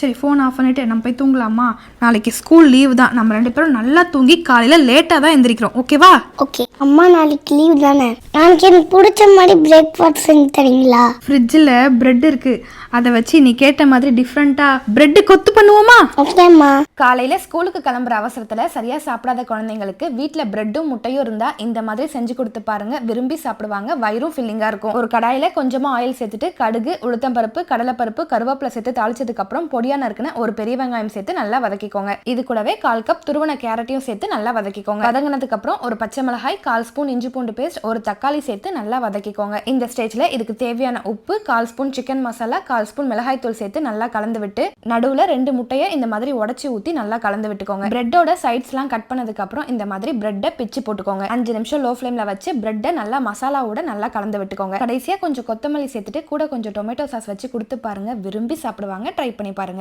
சரி phone off பண்ணிட்டு நம்ம போய் தூங்கலாமா? நாளைக்கு ஸ்கூல் லீவு தான். நம்ம ரெண்டு பேரும் நல்லா தூங்கி காலையில் லேட்டாக தான் எந்திரிக்கிறோம். ஓகேவா ஓகே அம்மா நாளைக்கு லீவ் தானே? நாளைக்கு எனக்கு பிடிச்ச மாதிரி பிரேக்ஃபாஸ்ட் செஞ்சு தரீங்களா? ஃப்ரிட்ஜில் பிரெட் இருக்குது அதை வச்சு நீ கேட்ட மாதிரி டிஃப்ரெண்ட்டாக பிரெட்டு கொத்து பண்ணுவோமா? ஓகேம்மா காலையில் ஸ்கூலுக்கு கிளம்புற அவசரத்தில் சரியாக சாப்பிடாத குழந்தைங்களுக்கு வீட்டில் பிரெட்டும் முட்டையும் இருந்தால் இந்த மாதிரி செஞ்சு கொடுத்து பாருங்க. விரும்பி சாப்பிடுவாங்க. வயிறும் ஃபில்லிங்காக இருக்கும். ஒரு கடாயில் கொஞ்சமாக ஆயில் சேர்த்துட்டு கடுகு உளுத்தம்பருப்பு கடலைப்பருப்பு கருவேப்பிலை சேர்த்து தாளிச்சதுக்கப்புறம் பொடியாக நறுக்குன ஒரு பெரிய வெங்காயம் சேர்த்து நல்லா வதக்கிக்கோங்க. இது கூடவே கால் கப் துருவன கேரட்டையும் சேர்த்து நல்லா வதக்கிக்கோங்க. வதங்கினதுக்கப்புறம் ஒரு பச்சை மிளகாய் கால் ஸ்பூன் இஞ்சி பூண்டு பேஸ்ட் ஒரு தக்காளி சேர்த்து நல்லா வதக்கிக்கோங்க. இந்த ஸ்டேஜில் இதுக்கு தேவையான உப்பு கால் ஸ்பூன் சிக்கன் மசாலா கால் ஸ்பூன் மிளகாய் தூள் சேர்த்து நல்லா கலந்து விட்டு நடுவில் ரெண்டு முட்டையை இந்த மாதிரி உடச்சி ஊற்றி நல்லா கலந்து விட்டுக்கோங்க பிரெட்டோட சைட்ஸ்லாம் கட் பண்ணதுக்கு அப்புறம் இந்த மாதிரி பிரெட்டை பிச்சு போட்டுக்கோங்க. அஞ்சு நிமிஷம் லோ ஃபிளேம்ல வச்சு பிரெட்டை நல்லா மசாலாவோட நல்லா கலந்து விட்டுக்கோங்க கடைசியாக கொஞ்சம் கொத்தமல்லி சேர்த்துட்டு கூட கொஞ்சம் டொமேட்டோ சாஸ் வச்சு கொடுத்து பாருங்க. விரும்பி சாப்பிடுவாங்க. ட்ரை பண்ணி பாருங்க.